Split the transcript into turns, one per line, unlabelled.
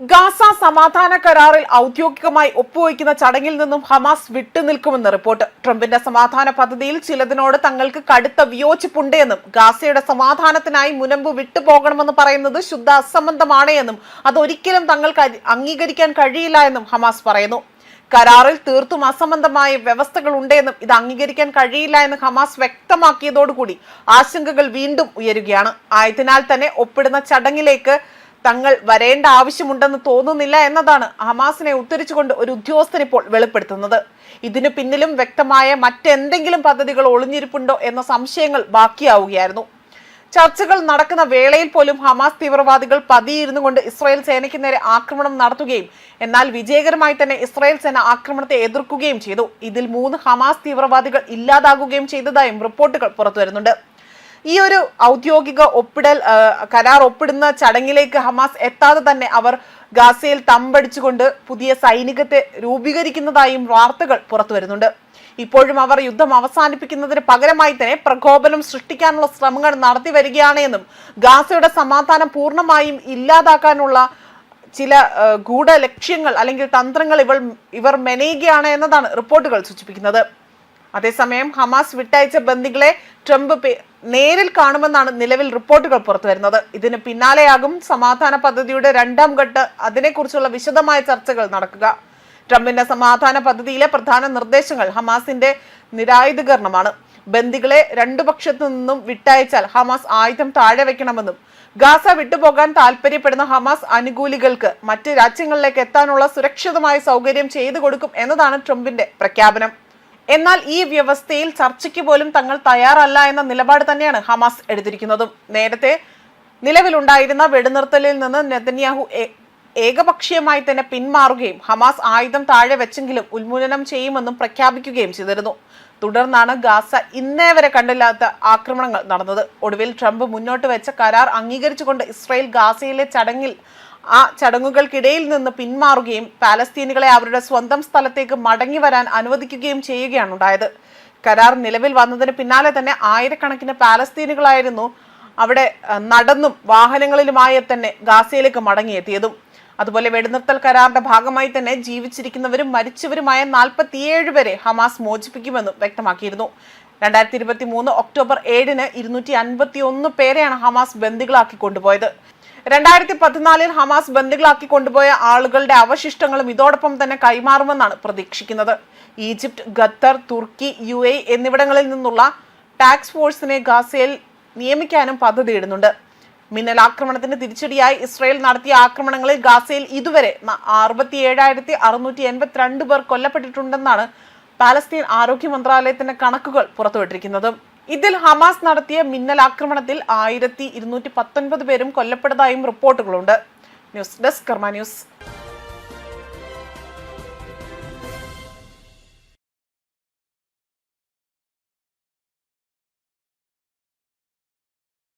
Gaza സമാധാന കരാറിൽ ഔദ്യോഗികമായി ഒപ്പുവയ്ക്കുന്ന ചടങ്ങിൽ നിന്നും ഹമാസ് വിട്ടുനിൽക്കുമെന്ന് റിപ്പോർട്ട്. ട്രംപിന്റെ സമാധാന പദ്ധതിയിൽ ചിലതിനോട് തങ്ങൾക്ക് കടുത്ത വിയോജിപ്പുണ്ടെന്നും ഗാസയുടെ സമാധാനത്തിനായി മുനമ്പ് വിട്ടുപോകണമെന്ന് പറയുന്നത് ശുദ്ധ അസംബന്ധമാണ് എന്നും അതൊരിക്കലും തങ്ങൾക്ക് അംഗീകരിക്കാൻ കഴിയില്ല എന്നും ഹമാസ് പറയുന്നു. കരാറിൽ തീർത്തും അസംബന്ധമായ വ്യവസ്ഥകൾ ഉണ്ടെന്നും ഇത് അംഗീകരിക്കാൻ കഴിയില്ല എന്ന് ഹമാസ് വ്യക്തമാക്കിയതോടുകൂടി ആശങ്കകൾ വീണ്ടും ഉയരുകയാണ്. ആയതിനാൽ തന്നെ ഒപ്പിടുന്ന ചടങ്ങിലേക്ക് തങ്ങൾ വരേണ്ട ആവശ്യമുണ്ടെന്ന് തോന്നുന്നില്ല എന്നതാണ് ഹമാസിനെ ഉദ്ധരിച്ചുകൊണ്ട് ഒരു ഉദ്യോഗസ്ഥൻ ഇപ്പോൾ വെളിപ്പെടുത്തുന്നത്. ഇതിനു പിന്നിലും വ്യക്തമായ മറ്റെന്തെങ്കിലും പദ്ധതികൾ ഒളിഞ്ഞിരിപ്പുണ്ടോ എന്ന സംശയങ്ങൾ ബാക്കിയാവുകയായിരുന്നു. ചർച്ചകൾ നടക്കുന്ന വേളയിൽ പോലും ഹമാസ് തീവ്രവാദികൾ പതിയിരുന്നു കൊണ്ട് ഇസ്രായേൽ സേനയ്ക്ക് നേരെ ആക്രമണം നടത്തുകയും എന്നാൽ വിജയകരമായി തന്നെ ഇസ്രായേൽ സേന ആക്രമണത്തെ എതിർക്കുകയും ചെയ്തു. ഇതിൽ മൂന്ന് ഹമാസ് തീവ്രവാദികൾ ഇല്ലാതാകുകയും ചെയ്തതായും റിപ്പോർട്ടുകൾ പുറത്തുവരുന്നുണ്ട്. ഈ ഒരു ഔദ്യോഗിക ഒപ്പിടൽ കരാർ ഒപ്പിടുന്ന ചടങ്ങിലേക്ക് ഹമാസ് എത്താതെ തന്നെ അവർ ഗാസയിൽ തമ്പടിച്ചുകൊണ്ട് പുതിയ സൈനികത്തെ രൂപീകരിക്കുന്നതായും വാർത്തകൾ പുറത്തു വരുന്നുണ്ട്. ഇപ്പോഴും അവർ യുദ്ധം അവസാനിപ്പിക്കുന്നതിന് പകരമായി തന്നെ പ്രകോപനം സൃഷ്ടിക്കാനുള്ള ശ്രമങ്ങൾ നടത്തി വരികയാണ് എന്നും ഗാസയുടെ സമാധാനം പൂർണമായും ഇല്ലാതാക്കാനുള്ള ചില ഗൂഢ ലക്ഷ്യങ്ങൾ അല്ലെങ്കിൽ തന്ത്രങ്ങൾ ഇവർ ഇവർ മെനയുകയാണ് എന്നതാണ് റിപ്പോർട്ടുകൾ സൂചിപ്പിക്കുന്നത്. അതേസമയം ഹമാസ് വിട്ടയച്ച ബന്ദികളെ ട്രംപ് നേരിൽ കാണുമെന്നാണ് നിലവിൽ റിപ്പോർട്ടുകൾ പുറത്തുവരുന്നത് ഇതിന് പിന്നാലെയാകും സമാധാന പദ്ധതിയുടെ രണ്ടാം ഘട്ട് അതിനെക്കുറിച്ചുള്ള വിശദമായ ചർച്ചകൾ നടക്കുക. ട്രംപിന്റെ സമാധാന പദ്ധതിയിലെ പ്രധാന നിർദ്ദേശങ്ങൾ ഹമാസിന്റെ നിരായുധീകരണമാണ്. ബന്ദികളെ രണ്ടു പക്ഷത്തു നിന്നും വിട്ടയച്ചാൽ ഹമാസ് ആയുധം താഴെ വെക്കണമെന്നും ഗാസ വിട്ടുപോകാൻ താല്പര്യപ്പെടുന്ന ഹമാസ് അനുകൂലികൾക്ക് മറ്റ് രാജ്യങ്ങളിലേക്ക് എത്താനുള്ള സുരക്ഷിതമായ സൗകര്യം ചെയ്തു കൊടുക്കും എന്നതാണ് ട്രംപിന്റെ പ്രഖ്യാപനം. എന്നാൽ ഈ വ്യവസ്ഥയിൽ ചർച്ചയ്ക്ക് പോലും തങ്ങൾ തയ്യാറല്ല എന്ന നിലപാട് തന്നെയാണ് ഹമാസ് എടുത്തിരിക്കുന്നതും. നേരത്തെ നിലവിലുണ്ടായിരുന്ന വെടിനിർത്തലിൽ നിന്ന് നെതന്യാഹു ഏകപക്ഷീയമായി തന്നെ പിന്മാറുകയും ഹമാസ് ആയുധം താഴെ വെച്ചെങ്കിലും ഉന്മൂലനം ചെയ്യുമെന്നും പ്രഖ്യാപിക്കുകയും ചെയ്തിരുന്നു. തുടർന്നാണ് ഗാസ ഇന്നേ വരെ കണ്ടില്ലാത്ത ആക്രമണങ്ങൾ നടന്നത്. ഒടുവിൽ ട്രംപ് മുന്നോട്ട് വെച്ച കരാർ അംഗീകരിച്ചുകൊണ്ട് ഇസ്രായേൽ ഗാസയിലെ ചടങ്ങിൽ ആ ചടങ്ങുകൾക്കിടയിൽ നിന്ന് പിന്മാറുകയും പാലസ്തീനുകളെ അവരുടെ സ്വന്തം സ്ഥലത്തേക്ക് മടങ്ങി വരാൻ അനുവദിക്കുകയും ചെയ്യുകയാണ് ഉണ്ടായത്. കരാർ നിലവിൽ വന്നതിന് പിന്നാലെ തന്നെ ആയിരക്കണക്കിന് പാലസ്തീനുകളായിരുന്നു അവിടെ നടന്നും വാഹനങ്ങളിലുമായി തന്നെ ഗാസയിലേക്ക് മടങ്ങിയെത്തിയതും. അതുപോലെ വെടിനിർത്തൽ കരാറിന്റെ ഭാഗമായി തന്നെ ജീവിച്ചിരിക്കുന്നവരും മരിച്ചവരുമായ നാൽപ്പത്തിയേഴ് വരെ ഹമാസ് മോചിപ്പിക്കുമെന്നും വ്യക്തമാക്കിയിരുന്നു. രണ്ടായിരത്തി ഇരുപത്തി മൂന്ന് ഒക്ടോബർ ഏഴിന് ഇരുന്നൂറ്റി അൻപത്തി ഒന്ന് പേരെയാണ് ഹമാസ് ബന്ദികളാക്കി കൊണ്ടുപോയത്. രണ്ടായിരത്തി പതിനാലിൽ ഹമാസ് ബന്ദികളാക്കി കൊണ്ടുപോയ ആളുകളുടെ അവശിഷ്ടങ്ങളും ഇതോടൊപ്പം തന്നെ കൈമാറുമെന്നാണ് പ്രതീക്ഷിക്കുന്നത്. Egypt Qatar Turkey U A എന്നിവിടങ്ങളിൽ നിന്നുള്ള ടാക്സ് ഫോഴ്സിനെ ഗാസയിൽ നിയമിക്കാനും പദ്ധതിയിടുന്നുണ്ട്. മിന്നൽ ആക്രമണത്തിന് തിരിച്ചടിയായി ഇസ്രായേൽ നടത്തിയ ആക്രമണങ്ങളിൽ ഗാസയിൽ ഇതുവരെ അറുപത്തി ഏഴായിരത്തി അറുന്നൂറ്റി എൺപത്തിരണ്ട് പേർ കൊല്ലപ്പെട്ടിട്ടുണ്ടെന്നാണ് പാലസ്തീൻ ആരോഗ്യ മന്ത്രാലയത്തിന്റെ കണക്കുകൾ പുറത്തുവിട്ടിരിക്കുന്നത്. ഇതിൽ ഹമാസ് നടത്തിയ മിന്നൽ ആക്രമണത്തിൽ ആയിരത്തി ഇരുന്നൂറ്റി പത്തൊൻപത് പേരും കൊല്ലപ്പെട്ടതായും റിപ്പോർട്ടുകളുണ്ട്. News desk Karma news.